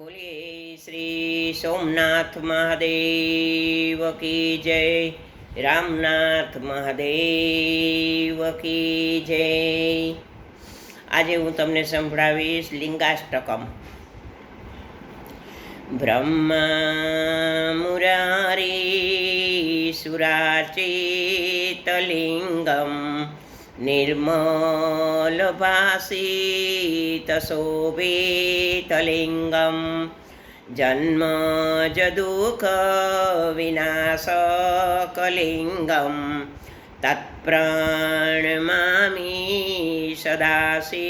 બોલીએ શ્રી સોમનાથ મહાદેવ કી જય રામનાથ મહાદેવ કી જય આજે હું તમને સંભળાવીશ લિંગાષ્ટકમ. બ્રહ્મા મુરારી સુરાચિતલિંગમ निर्मलभासितशोभितलिङ्गं जन्मजदुःखविनाशकलिङ्गं तत्प्राणमामि सदाशिवलिङ्गम्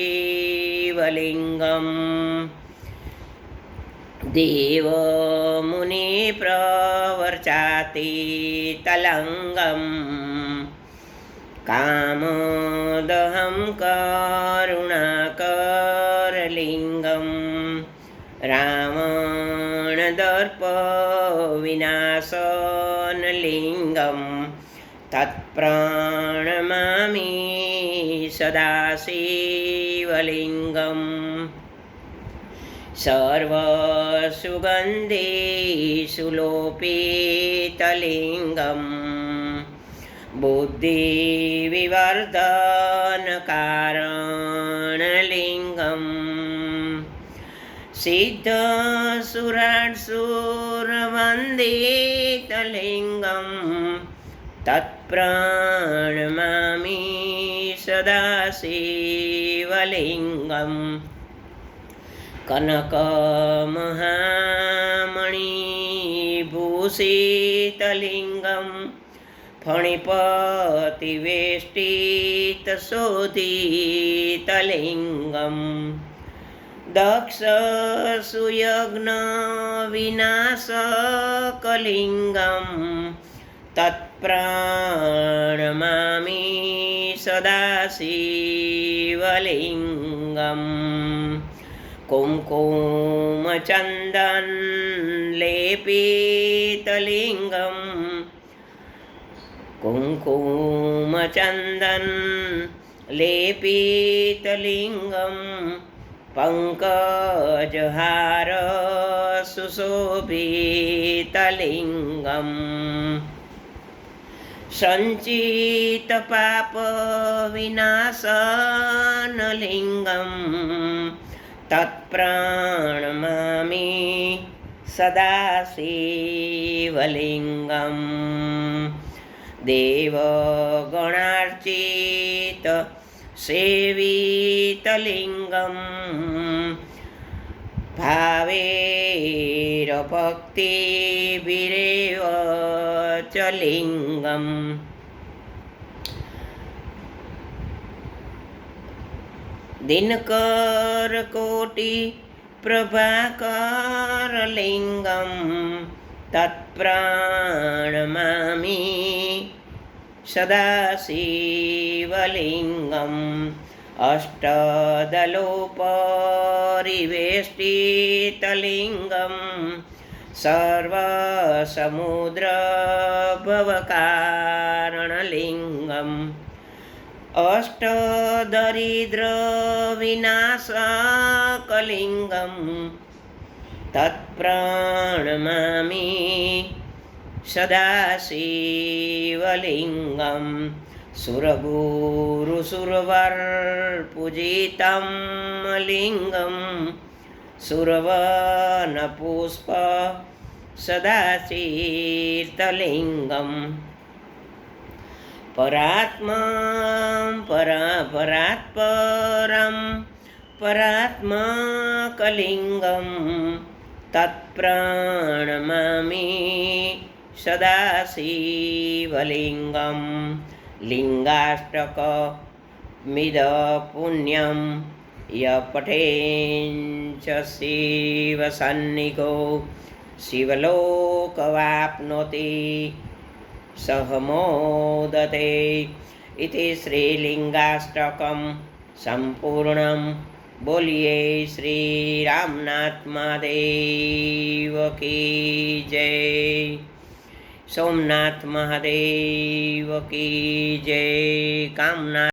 देवमुनिप्रवर्चातीतलङ्गम् कामोदहं करुणाकरलिङ्गं रावणदर्पविनाशनलिङ्गं तत्प्राणमामि सदाशिवलिङ्गम् सर्वसुगन्धेषुलोपितलिङ्गम् बुद्धिविवर्धनकारणलिङ्गम् सिद्धसुराट्सुरवन्दितलिङ्गं तत्प्राणमामि सदा દક્ષ સુયજ્ઞ વિનાશકલિંગમ તત્પ્રણમામિ સદાશિવલિંગમ કુંકુમચંદન લેપિતલિંગમ કુંકુમચંદન લેપિતલિંગમ પંકજહાર સુશોભિતલિંગમ સંચિત પાપ વિનાશનલિંગમ તત્પ્રાણમામિ સદાશિવલિંગમ દેવગણાર્ચિત सेवितलिङ्गं भावेरभक्तिभिरेव च लिङ्गम् दिनकरकोटिप्रभाकरलिङ्गं तत्प्राणमामि सदा शिवलिङ्गम् अष्टदलोपरिवेष्टितलिङ्गं सर्वसमुद्रभवकारणलिङ्गम् अष्टदरिद्रविनाशकलिङ्गं तत्प्राणमामि सदा शिवलिङ्गं सुरगुरुसुरवर्पूजितं लिङ्गं सुरवनपुष्प सदा शीर्तलिङ्गम् परात्मा परा परात्परं परात्माकलिङ्गं तत्प्राणमामि सदा शिवलिङ्गं लिङ्गाष्टकमिदपुण्यं य पठेञ्च शिवसन्निगो शिवलोकवाप्नोति सह मोदते इति श्रीलिङ्गाष्टकं सम्पूर्णं बोलिए श्रीरामनाथ महादेव की जय સોમનાથ મહાદેવ કી જય કામનાથ